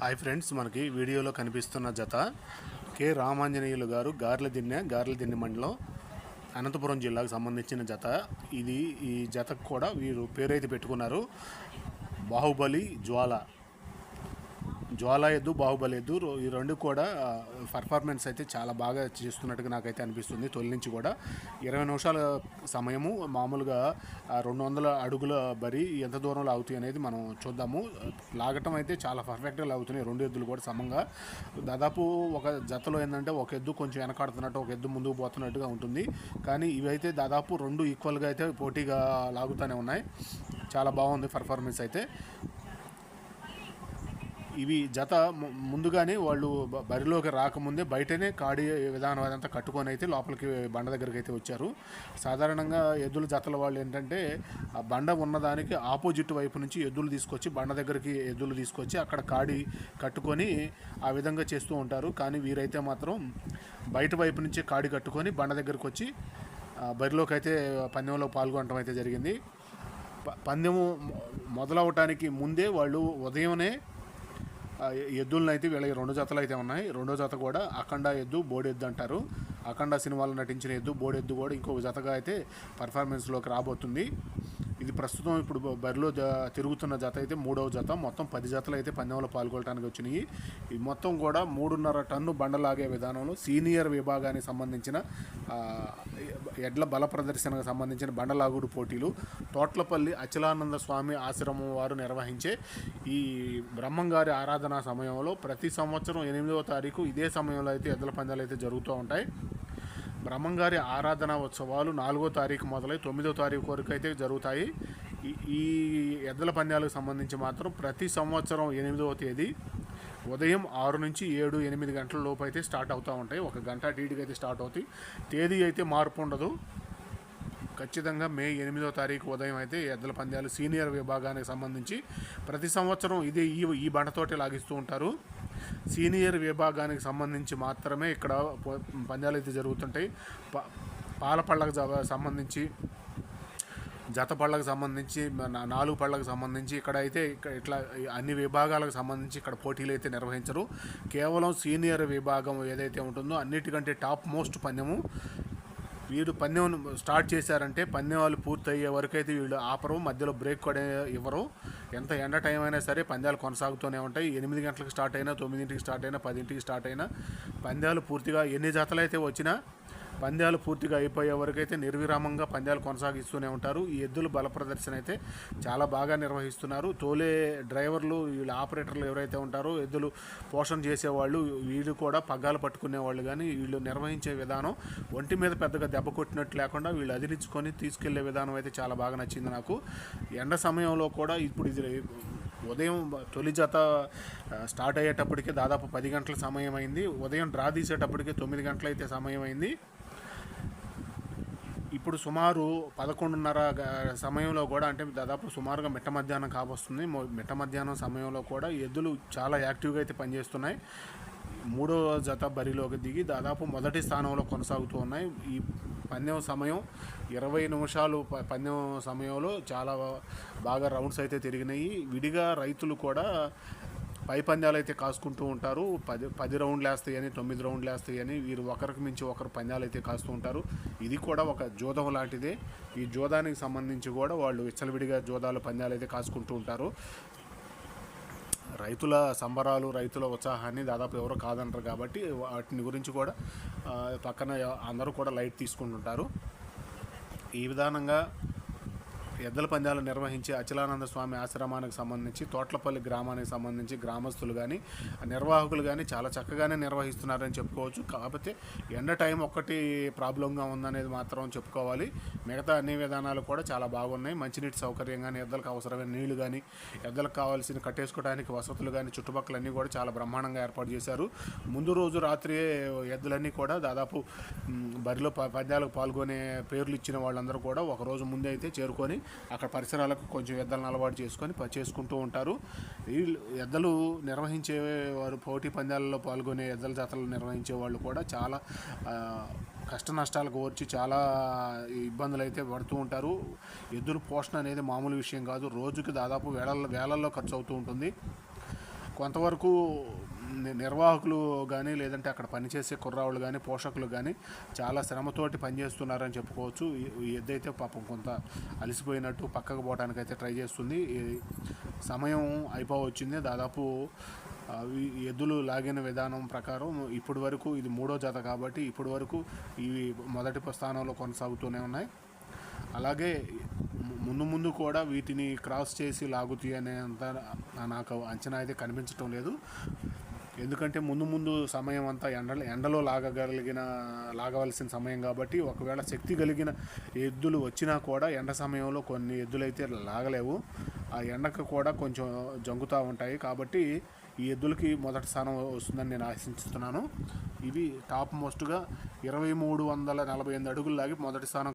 Hi friends మనకి వీడియోలో కనిపిస్తున్న జత కె. రామాంజనేయులు గారు గార్ల దిన్నె గార్ల దిన్నె మండలం అనంతపురం జిల్లాకు సంబంధించిన జత. ఇది ఈ జతకు కూడా వీరు పేరైతే పెట్టుకున్నారు. బాహుబలి జ్వాల. జ్వాల ఎద్దు బాహుబలి ఎద్దు ఈ రెండు కూడా పర్ఫార్మెన్స్ అయితే చాలా బాగా చేస్తున్నట్టుగా నాకైతే అనిపిస్తుంది తొలి నుంచి కూడా. ఇరవై నిమిషాల సమయము మామూలుగా రెండు వందల అడుగుల బరి ఎంత దూరం లాగుతాయి అనేది మనం చూద్దాము. లాగటం అయితే చాలా పర్ఫెక్ట్గా లాగుతున్నాయి రెండు ఎద్దులు కూడా సమంగా. దాదాపు ఒక జతలో ఏంటంటే ఒక ఎద్దు కొంచెం వెనకాడుతున్నట్టు ఒక ఎద్దు ముందుకు పోతున్నట్టుగా ఉంటుంది. కానీ ఇవైతే దాదాపు రెండు ఈక్వల్గా అయితే పోటీగా లాగుతూనే ఉన్నాయి. చాలా బాగుంది పర్ఫార్మెన్స్ అయితే. ఇవి జత ముందుగానే వాళ్ళు బరిలోకి రాకముందే బయటనే కాడి విధానం అదంతా కట్టుకొని అయితే లోపలికి బండ దగ్గరికి అయితే వచ్చారు. సాధారణంగా ఎద్దుల జతల వాళ్ళు ఏంటంటే ఆ బండ ఉన్నదానికి ఆపోజిట్ వైపు నుంచి ఎద్దులు తీసుకొచ్చి బండ దగ్గరికి ఎద్దులు తీసుకొచ్చి అక్కడ కాడి కట్టుకొని ఆ విధంగా చేస్తూ ఉంటారు. కానీ వీరైతే మాత్రం బయట వైపు నుంచే కాడి కట్టుకొని బండ దగ్గరికి వచ్చి బరిలోకి అయితే పందెంలో పాల్గొనడం అయితే జరిగింది. ప- పందెము మొదలవటానికి ముందే వాళ్ళు ఉదయమే ఎద్దులను అయితే వీళ్ళకి రెండు జతలు అయితే ఉన్నాయి. రెండో జత కూడా అఖండ ఎద్దు బోడెద్దు అంటారు. అఖండ సినిమాలో నటించిన ఎద్దు బోడెద్దు కూడా ఇంకొక జతగా అయితే పర్ఫార్మెన్స్లోకి రాబోతుంది. ఇది ప్రస్తుతం ఇప్పుడు బరిలో జ- తిరుగుతున్న జత అయితే మూడవ జత. మొత్తం పది జతలు అయితే పందెంలో పాల్గొనడానికి వచ్చినాయి. ఇది మొత్తం కూడా మూడున్నర టన్ను బండలాగే విధానంలో సీనియర్ విభాగానికి సంబంధించిన ఎడ్ల బల ప్రదర్శనకు సంబంధించిన బండలాగుడు పోటీలు. తోట్లపల్లి అచలానంద స్వామి ఆశ్రమం వారు నిర్వహించే ఈ బ్రహ్మంగారి ఆరాధన సమయంలో ప్రతి సంవత్సరం ఎనిమిదవ తారీఖు ఇదే సమయంలో అయితే ఎద్దుల పందాలు అయితే జరుగుతూ ఉంటాయి. బ్రహ్మంగారి ఆరాధన ఉత్సవాలు నాలుగో తారీఖు మొదలై తొమ్మిదో తారీఖు వరకు అయితే జరుగుతాయి. ఈ ఎద్దల పందాలకు సంబంధించి మాత్రం ప్రతి సంవత్సరం ఎనిమిదవ తేదీ ఉదయం ఆరు నుంచి ఏడు ఎనిమిది గంటల లోపు అయితే స్టార్ట్ అవుతూ ఉంటాయి. ఒక గంట టీడీకి అయితే స్టార్ట్ అవుతాయి. తేదీ అయితే మార్పు ఉండదు. ఖచ్చితంగా మే ఎనిమిదో తారీఖు ఉదయం అయితే ఎద్దల పందాలు సీనియర్ విభాగానికి సంబంధించి ప్రతి సంవత్సరం ఇదే ఈ ఈ బండతోటే లాగిస్తూ ఉంటారు. సీనియర్ విభాగానికి సంబంధించి మాత్రమే ఇక్కడ పంద్యాలు పందాలు అయితే జరుగుతుంటాయి. ప- పాల పళ్ళకు సంబంధించి జత పళ్ళకు సంబంధించి నాలుగు పళ్ళకు సంబంధించి ఇక్కడ అయితే ఇక్కడ ఇట్లా అన్ని విభాగాలకు సంబంధించి ఇక్కడ పోటీలు అయితే నిర్వహించరు. కేవలం సీనియర్ విభాగం ఏదైతే ఉంటుందో అన్నిటికంటే టాప్ మోస్ట్ పందెము వీడు పందెం స్టార్ట్ చేశారంటే పందెం పూర్తయ్యే వరకు అయితే వీళ్ళు ఆపరు మధ్యలో బ్రేక్ కూడా ఇవ్వరు. ఎంత ఎండ టైం అయినా సరే పందాలు కొనసాగుతూనే ఉంటాయి. ఎనిమిది గంటలకు స్టార్ట్ అయినా తొమ్మిదింటికి స్టార్ట్ అయినా పదింటికి స్టార్ట్ అయినా పందాలు పూర్తిగా ఎన్ని జతలు అయితే వచ్చినా పందాలు పూర్తిగా అయిపోయే వరకు అయితే నిర్విరామంగా పందాలు కొనసాగిస్తూనే ఉంటారు. ఈ ఎద్దులు బల ప్రదర్శన అయితే చాలా బాగా నిర్వహిస్తున్నారు. తోలే డ్రైవర్లు వీళ్ళ ఆపరేటర్లు ఎవరైతే ఉంటారో ఎద్దులు పోషణ చేసేవాళ్ళు వీళ్ళు కూడా పగ్గాలు పట్టుకునే వాళ్ళు కానీ వీళ్ళు నిర్వహించే విధానం ఒంటి మీద పెద్దగా దెబ్బ కొట్టినట్టు లేకుండా వీళ్ళు అదిరించుకొని తీసుకెళ్ళే విధానం అయితే చాలా బాగా నచ్చింది నాకు. ఎండ సమయంలో కూడా ఇప్పుడు ఇది ఉదయం తొలి జత స్టార్ట్ అయ్యేటప్పటికే దాదాపు పది గంటల సమయం అయింది ఉదయం డ్రా తీసేటప్పటికే తొమ్మిది గంటలైతే సమయం అయింది ఇప్పుడు సుమారు పదకొండున్నర సమయంలో కూడా అంటే దాదాపు సుమారుగా మిట్ట మధ్యాహ్నం కావస్తుంది మిట్ట మధ్యాహ్నం సమయంలో కూడా ఎద్దులు చాలా యాక్టివ్గా అయితే పనిచేస్తున్నాయి. మూడో జత బరిలోకి దిగి దాదాపు మొదటి స్థానంలో కొనసాగుతూ ఉన్నాయి. ఈ పందెం సమయం ఇరవై నిమిషాలు ప- పందెం సమయంలో చాలా బాగా రౌండ్స్ అయితే తిరిగినాయి. విడిగా రైతులు కూడా పై పందాలు అయితే కాసుకుంటూ ఉంటారు. పది పది రౌండ్లు వేస్తాయని తొమ్మిది రౌండ్లు వేస్తాయని వీరు ఒకరికి మించి ఒకరు పందాలు అయితే కాస్తూ ఉంటారు. ఇది కూడా ఒక జోదం లాంటిదే. ఈ జోదానికి సంబంధించి కూడా వాళ్ళు విచ్చలవిడిగా జోదాలు పందాలు అయితే కాసుకుంటూ ఉంటారు. రైతుల సంబరాలు రైతుల ఉత్సాహాన్ని దాదాపు ఎవరు కాదంటారు కాబట్టి వాటిని గురించి కూడా పక్కన అందరూ కూడా లైట్ తీసుకుంటుంటారు. ఈ విధానంగా ఎద్దల పందాలు నిర్వహించే అచలానంద స్వామి ఆశ్రమానికి సంబంధించి తోట్లపల్లి గ్రామానికి సంబంధించి గ్రామస్తులు కానీ నిర్వాహకులు కానీ చాలా చక్కగానే నిర్వహిస్తున్నారని చెప్పుకోవచ్చు. కాకపోతే ఎండ టైం ఒక్కటి ప్రాబ్లంగా ఉందనేది మాత్రం చెప్పుకోవాలి. మిగతా అన్ని విధానాలు కూడా చాలా బాగున్నాయి. మంచినీటి సౌకర్యం కానీ ఎద్దలకు అవసరమైన నీళ్ళు కానీ ఎద్దలకు కావాల్సిన కట్టేసుకోవడానికి వసతులు కానీ చుట్టుపక్కలన్నీ కూడా చాలా బ్రహ్మాండంగా ఏర్పాటు చేశారు. ముందు రోజు రాత్రి ఎద్దులన్నీ కూడా దాదాపు బరిలో ప- పందాలకు పాల్గొనే పేర్లు ఇచ్చిన వాళ్ళందరూ కూడా ఒక రోజు ముందే అయితే చేరుకొని అక్కడ పరిసరాలకు కొంచెం ఎద్దలను అలవాటు చేసుకొని చేసుకుంటూ ఉంటారు. వీళ్ళు ఎద్దలు నిర్వహించే వారు పోటీ పందాలలో పాల్గొనే ఎద్దల జాతరలు నిర్వహించే వాళ్ళు కూడా చాలా కష్ట నష్టాలకు వచ్చి చాలా ఇబ్బందులు అయితే పడుతూ ఉంటారు. ఎద్దుల పోషణ అనేది మామూలు విషయం కాదు. రోజుకి దాదాపు వేలల్లో వేలల్లో ఖర్చు అవుతూ ఉంటుంది. కొంతవరకు నిర్వాహకులు కానీ లేదంటే అక్కడ పనిచేసే కుర్రాళ్ళు కానీ పోషకులు కానీ చాలా శ్రమతోటి పనిచేస్తున్నారని చెప్పుకోవచ్చు. ఈ- ఎద్దు అయితే పాపం కొంత అలసిపోయినట్టు పక్కకు పోవడానికి అయితే ట్రై చేస్తుంది. సమయం అయిపోవచ్చింది. దాదాపు ఎద్దులు లాగిన విధానం ప్రకారం ఇప్పటి వరకు ఇది మూడో జత కాబట్టి ఇప్పటి వరకు ఇవి మొదటి స్థానంలో కొనసాగుతూనే ఉన్నాయి. అలాగే ముందు ముందు కూడా వీటిని క్రాస్ చేసి లాగుతాయి అనేంత నాకు అంచనా అయితే కనిపించటం లేదు. ఎందుకంటే ముందు ముందు సమయం అంతా ఎండ ఎండలో లాగగలిగిన లాగవలసిన సమయం కాబట్టి ఒకవేళ శక్తి కలిగిన ఎద్దులు వచ్చినా కూడా ఎండ సమయంలో కొన్ని ఎద్దులైతే లాగలేవు. ఆ ఎండకు కూడా కొంచెం జంగుతూ ఉంటాయి. కాబట్టి ఈ ఎద్దులకి మొదటి స్థానం వస్తుందని నేను ఆశిస్తున్నాను. ఇవి టాప్ మోస్ట్గా ఇరవై మూడు వందల నలభై ఎనిమిది అడుగులు లాగి మొదటి స్థానం